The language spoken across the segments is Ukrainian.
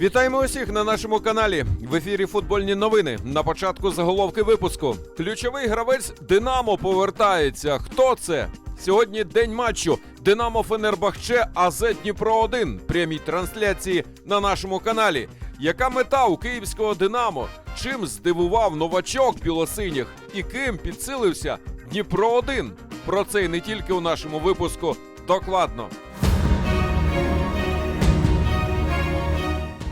Вітаємо усіх на нашому каналі. В ефірі футбольні новини. На початку заголовки випуску. Ключовий гравець Динамо повертається. Хто це? Сьогодні день матчу. Динамо Фенербахче АЗ Дніпро 1 Прямій трансляції на нашому каналі. Яка мета у київського Динамо? Чим здивував новачок білосиніх? І ким підсилився Дніпро 1 Про це і не тільки у нашому випуску. Докладно.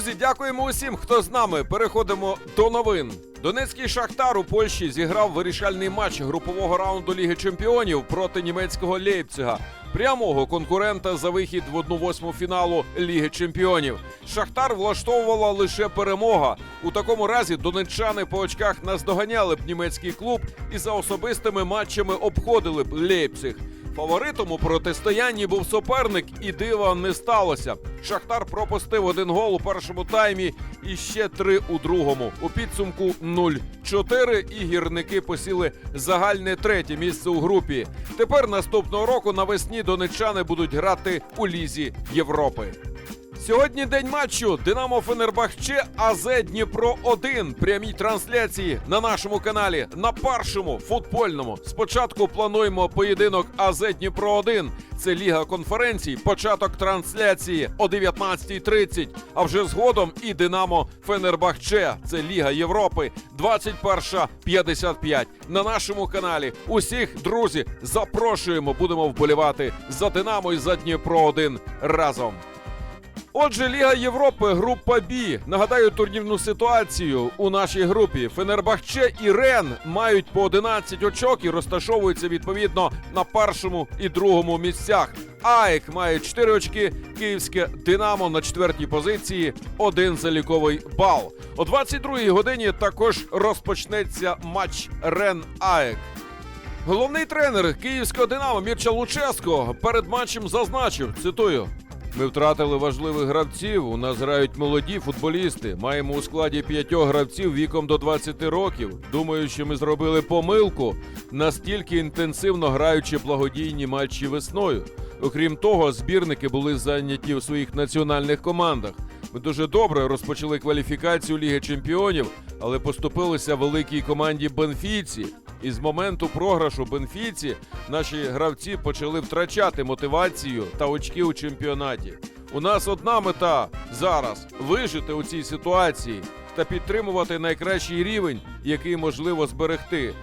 Друзі, дякуємо усім, хто з нами. Переходимо до новин. Донецький Шахтар у Польщі зіграв вирішальний матч групового раунду Ліги Чемпіонів проти німецького Лейпцига, прямого конкурента за вихід в 1-8 фіналу Ліги Чемпіонів. Шахтар влаштовувала лише перемога. У такому разі донеччани по очках наздоганяли б німецький клуб і за особистими матчами обходили б Лейпциг. Фаворитом у протистоянні був суперник, і дива не сталося. Шахтар пропустив один гол у першому таймі і ще три у другому. У підсумку 0-4 і гірники посіли загальне третє місце у групі. Тепер наступного року навесні донеччани будуть грати у лізі Європи. Сьогодні день матчу Динамо Фенербахче АЗ Дніпро 1 прямій трансляції на нашому каналі на першому футбольному. Спочатку плануємо поєдинок АЗ Дніпро 1 Це Ліга конференцій, початок трансляції о 19.30. А вже згодом і Динамо Фенербахче. Це Ліга Європи 21.55 на нашому каналі. Усіх друзі запрошуємо. Будемо вболівати за Динамо і за Дніпро 1 разом. Отже, Ліга Європи, група Бі. Нагадаю турнірну ситуацію у нашій групі. Фенербахче і Рен мають по 11 очок і розташовуються відповідно на першому і другому місцях. АЕК має 4 очки, Київське Динамо на четвертій позиції, один заліковий бал. О 22-й годині також розпочнеться матч Рен АЕК. Головний тренер київського Динамо Мірча Луческо перед матчем зазначив, цитую. Ми втратили важливих гравців. У нас грають молоді футболісти. Маємо у складі п'ятьох гравців віком до 20 років. Думаю, що ми зробили помилку настільки інтенсивно граючи благодійні матчі весною. Окрім того, збірники були зайняті у своїх національних командах. Ми дуже добре розпочали кваліфікацію Ліги Чемпіонів, але поступилися великій команді Бенфіці. І з моменту програшу Бенфіці наші гравці почали втрачати мотивацію та очки у чемпіонаті. У нас одна мета зараз вижити у цій ситуації та підтримувати найкращий рівень, який можливо зберегти.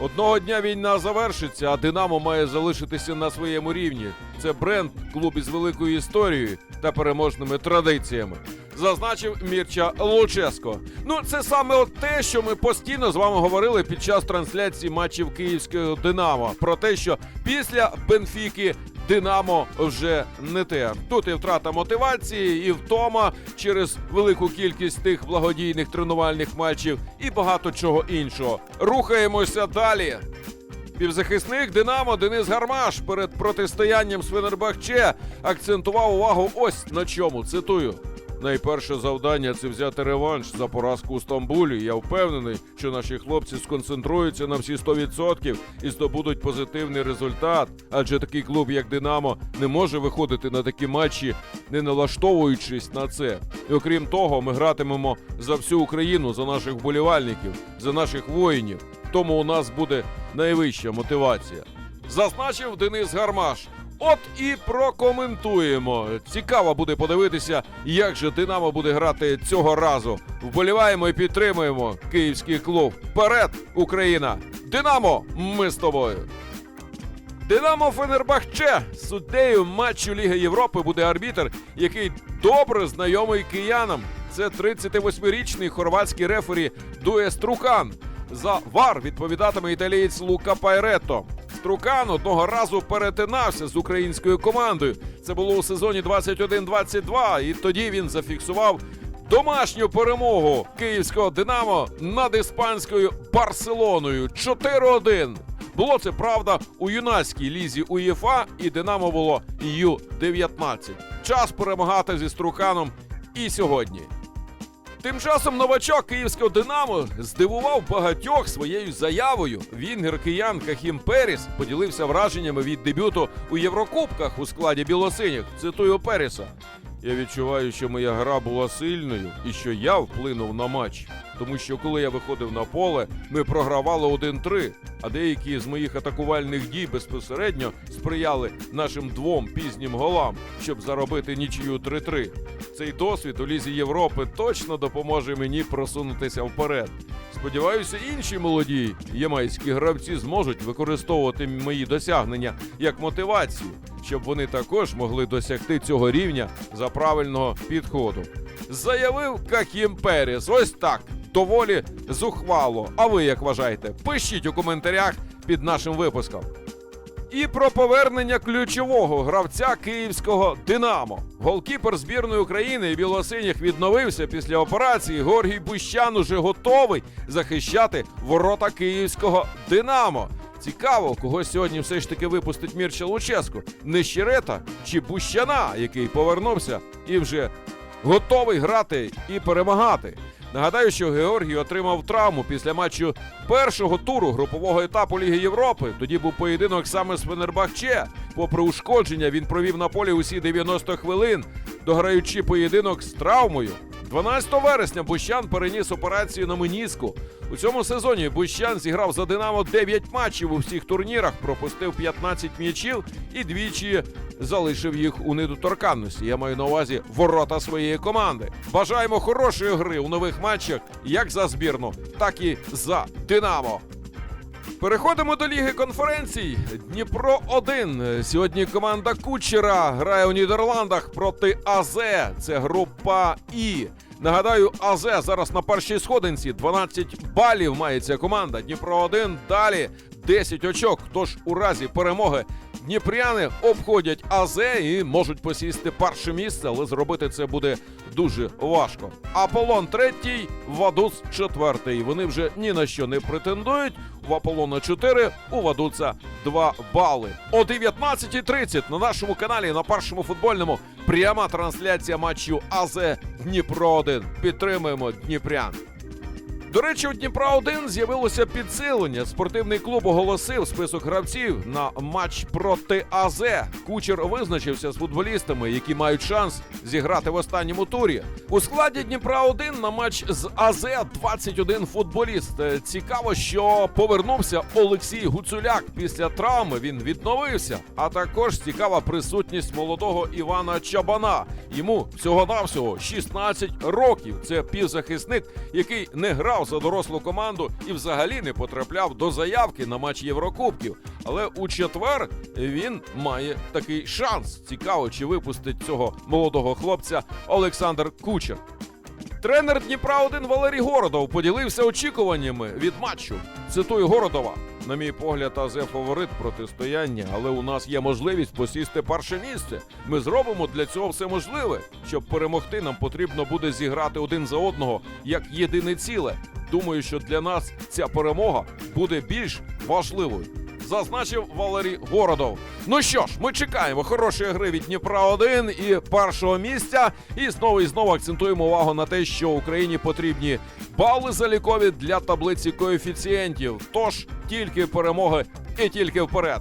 Одного дня війна завершиться, а Динамо має залишитися на своєму рівні. Це бренд, клуб із великою історією та переможними традиціями. Зазначив Мірча Луческо. Ну, це саме от те, що ми постійно з вами говорили під час трансляції матчів київського Динамо. Про те, що після Бенфіки Динамо вже не те. Тут і втрата мотивації, і втома через велику кількість тих благодійних тренувальних матчів, і багато чого іншого. Рухаємося далі. Півзахисник Динамо Денис Гармаш перед протистоянням з Фенербахче акцентував увагу ось на чому. Цитую. Найперше завдання це взяти реванш за поразку у Стамбулі. Я впевнений, що наші хлопці сконцентруються на всі 100% і здобудуть позитивний результат. Адже такий клуб, як Динамо, не може виходити на такі матчі, не налаштовуючись на це. І окрім того, ми гратимемо за всю Україну, за наших вболівальників, за наших воїнів. Тому у нас буде найвища мотивація. Зазначив Денис Гармаш. От і прокоментуємо. Цікаво буде подивитися, як же Динамо буде грати цього разу. Вболіваємо і підтримуємо київський клуб. Вперед, Україна! Динамо! Ми з тобою! Динамо Фенербахче суддею матчу Ліги Європи буде арбітр, який добре знайомий киянам. Це 38-річний хорватський рефері Дує Струкан. За вар відповідатиме італієць Лука Пайретто. Струкан одного разу перетинався з українською командою. Це було у сезоні 21-22, і тоді він зафіксував домашню перемогу київського Динамо над іспанською Барселоною 4-1. Було це правда у юнацькій лізі УЄФА, і Динамо було Ю-19. Час перемагати зі Струканом і сьогодні. Тим часом новачок київського Динамо здивував багатьох своєю заявою. Вінгер киян Кахім Періс поділився враженнями від дебюту у Єврокубках у складі білосиніх. Цитую Періса. Я відчуваю, що моя гра була сильною і що я вплинув на матч. Тому що коли я виходив на поле, ми програвали 1-3, а деякі з моїх атакувальних дій безпосередньо сприяли нашим двом пізнім голам, щоб заробити нічию 3-3. Цей досвід у лізі Європи точно допоможе мені просунутися вперед. Сподіваюся, інші молоді ямайські гравці зможуть використовувати мої досягнення як мотивацію, щоб вони також могли досягти цього рівня за правильного підходу. Заявив Кахім Перес. Ось так. Доволі зухвало. А ви як вважаєте? Пишіть у коментарях під нашим випуском. І про повернення ключового гравця київського Динамо. Голкіпер збірної України і білосиніх відновився після операції. Горгій Бущан уже готовий захищати ворота київського Динамо. Цікаво, кого сьогодні все ж таки випустить Мірча Луческу. Нещерета чи Бущана, який повернувся і вже готовий грати і перемагати. Нагадаю, що Георгій отримав травму після матчу першого туру групового етапу Ліги Європи. Тоді був поєдинок саме з Фенербахче. Попри ушкодження, він провів на полі усі 90 хвилин, дограючи поєдинок з травмою. 12 вересня Бущан переніс операцію на меніску. У цьому сезоні Бущан зіграв за Динамо 9 матчів у всіх турнірах, пропустив 15 м'ячів і двічі залишив їх у недоторканності. Я маю на увазі ворота своєї команди. Бажаємо хорошої гри у нових матчах, як за збірну, так і за Динамо. Переходимо до Ліги конференцій. Дніпро 1. Сьогодні команда Кучера грає у Нідерландах проти АЗ. Це група І. Нагадаю, АЗ зараз на першій сходинці. 12 балів має ця команда. Дніпро 1 далі 10 очок. Тож у разі перемоги дніпряни обходять АЗ і можуть посісти перше місце, але зробити це буде дуже важко. Аполлон третій, Вадус четвертий. Вони вже ні на що не претендують. В Аполлона 4, у Вадуца 2 бали. О 19.30 на нашому каналі на першому футбольному пряма трансляція матчу АЗ Дніпро 1. Підтримуємо Дніпрян. До речі, у Дніпра 1 з'явилося підсилення. Спортивний клуб оголосив список гравців на матч проти АЗ. Кучер визначився з футболістами, які мають шанс зіграти в останньому турі. У складі Дніпра 1 на матч з АЗ 21 футболіст. Е, Цікаво, що повернувся Олексій Гуцуляк після травми. Він відновився. А також цікава присутність молодого Івана Чабана. Йому всього-навсього 16 років. Це півзахисник, який не грав за дорослу команду і взагалі не потрапляв до заявки на матч Єврокубків. Але у четвер він має такий шанс. Цікаво, чи випустить цього молодого хлопця Олександр Кучер. Тренер Дніпра 1 Валерій Городов поділився очікуваннями від матчу. Цитую Городова. На мій погляд, АЗ фаворит протистояння, але у нас є можливість посісти перше місце. Ми зробимо для цього все можливе. Щоб перемогти, нам потрібно буде зіграти один за одного як єдине ціле. Думаю, що для нас ця перемога буде більш важливою. Зазначив Валерій Городов. Ну що ж, ми чекаємо хорошої гри від Дніпра 1 і першого місця. І знову і знову акцентуємо увагу на те, що Україні потрібні бали залікові для таблиці коефіцієнтів. Тож тільки перемоги і тільки вперед.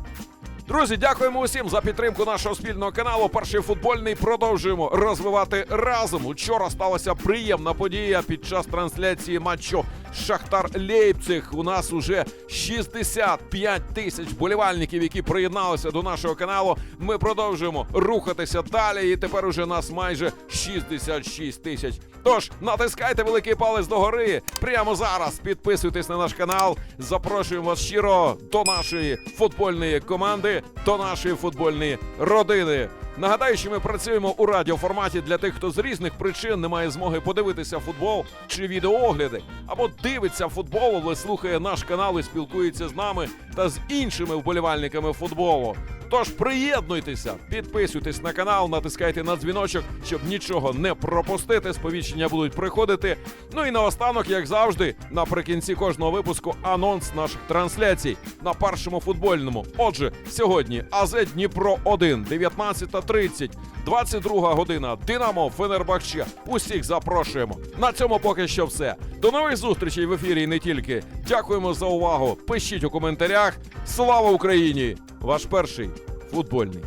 Друзі, дякуємо усім за підтримку нашого спільного каналу. Перший футбольний продовжуємо розвивати разом. Учора сталася приємна подія під час трансляції матчу Шахтар Лейпциг. У нас уже 65 тисяч болівальників, які приєдналися до нашого каналу. Ми продовжуємо рухатися далі, і тепер уже нас майже 66 тисяч. Тож натискайте великий палець догори прямо зараз. Підписуйтесь на наш канал. Запрошуємо вас щиро до нашої футбольної команди, до нашої футбольної родини. Нагадаю, що ми працюємо у радіоформаті для тих, хто з різних причин не має змоги подивитися футбол чи відеоогляди, або дивиться футбол, але слухає наш канал і спілкується з нами та з іншими вболівальниками футболу. Тож приєднуйтеся, підписуйтесь на канал, натискайте на дзвіночок, щоб нічого не пропустити. Сповіщення будуть приходити. Ну і наостанок, як завжди, наприкінці кожного випуску анонс наших трансляцій на першому футбольному. Отже, сьогодні АЗ Дніпро 1, 19.30, 22 година. Динамо Фенербахче. Усіх запрошуємо. На цьому поки що все. До нових зустрічей в ефірі і не тільки. Дякуємо за увагу. Пишіть у коментарях. Слава Україні! Ваш перший футбольний